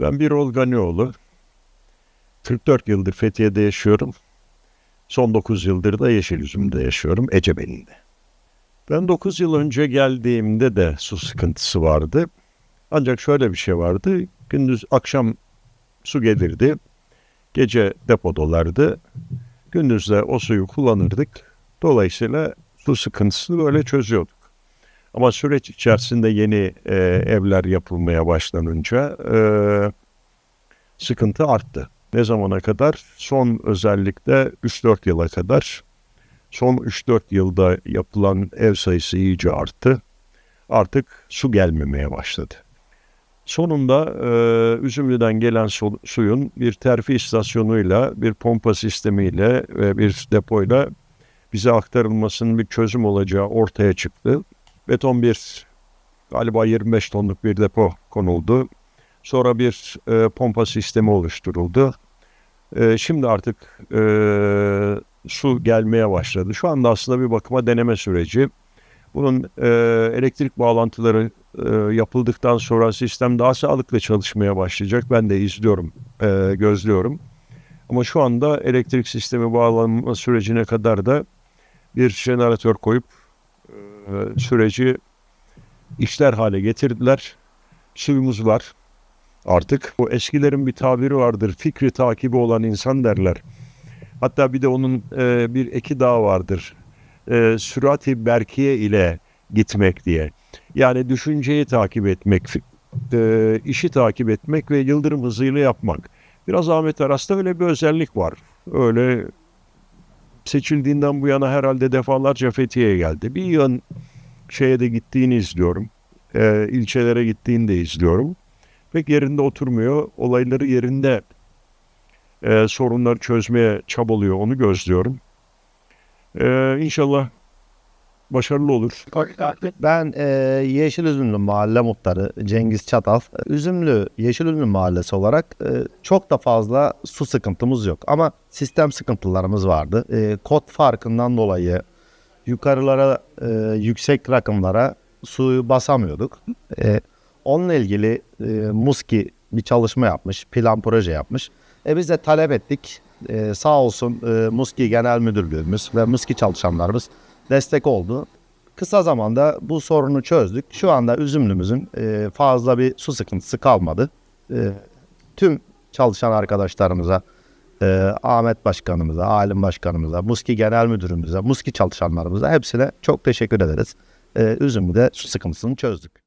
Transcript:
Ben Birol Ganioğlu. 44 yıldır Fethiye'de yaşıyorum. Son 9 yıldır da Yeşilüzüm'de yaşıyorum, Ecebeli'nde. Ben 9 yıl önce geldiğimde de su sıkıntısı vardı. Ancak şöyle bir şey vardı. Gündüz akşam su gelirdi. Gece depodalardı. Gündüz de o suyu kullanırdık. Dolayısıyla su sıkıntısını böyle çözüyorduk. Ama süreç içerisinde yeni e, evler yapılmaya başlanınca e, sıkıntı arttı. Ne zamana kadar? Son özellikle 3-4 yıla kadar. Son 3-4 yılda yapılan ev sayısı iyice arttı. Artık su gelmemeye başladı. Sonunda e, Üzümlü'den gelen su- suyun bir terfi istasyonuyla, bir pompa sistemiyle ve bir depoyla bize aktarılmasının bir çözüm olacağı ortaya çıktı. Beton bir galiba 25 tonluk bir depo konuldu. Sonra bir e, pompa sistemi oluşturuldu. E, şimdi artık e, su gelmeye başladı. Şu anda aslında bir bakıma deneme süreci. Bunun e, elektrik bağlantıları e, yapıldıktan sonra sistem daha sağlıklı çalışmaya başlayacak. Ben de izliyorum, e, gözlüyorum. Ama şu anda elektrik sistemi bağlanma sürecine kadar da bir jeneratör koyup e, süreci işler hale getirdiler. Suyumuz var artık. Bu eskilerin bir tabiri vardır. Fikri takibi olan insan derler. Hatta bir de onun e, bir eki daha vardır. E, sürati berkiye ile gitmek diye. Yani düşünceyi takip etmek, e, işi takip etmek ve yıldırım hızıyla yapmak. Biraz Ahmet Aras'ta öyle bir özellik var. Öyle seçildiğinden bu yana herhalde defalarca Fethiye'ye geldi. Bir yıl şeye de gittiğini izliyorum. E, ilçelere gittiğini de izliyorum. Pek yerinde oturmuyor. Olayları yerinde e, sorunları çözmeye çabalıyor. Onu gözlüyorum. E, inşallah başarılı olur. Ben e, Yeşilüzümlü Mahalle Muhtarı Cengiz Çatal. Üzümlü Yeşilüzümlü Mahallesi olarak e, çok da fazla su sıkıntımız yok. Ama sistem sıkıntılarımız vardı. E, kod farkından dolayı yukarılara e, yüksek rakımlara suyu basamıyorduk. E, onunla ilgili e, Muski bir çalışma yapmış, plan proje yapmış. E, biz de talep ettik. E, sağ olsun e, Muski Genel Müdürlüğümüz ve Muski çalışanlarımız destek oldu. Kısa zamanda bu sorunu çözdük. Şu anda üzümlümüzün e, fazla bir su sıkıntısı kalmadı. E, tüm çalışan arkadaşlarımıza, e, Ahmet Başkanımıza, Alim Başkanımıza, Muski Genel Müdürümüze, Muski çalışanlarımıza hepsine çok teşekkür ederiz. E, Üzümlü'de su sıkıntısını çözdük.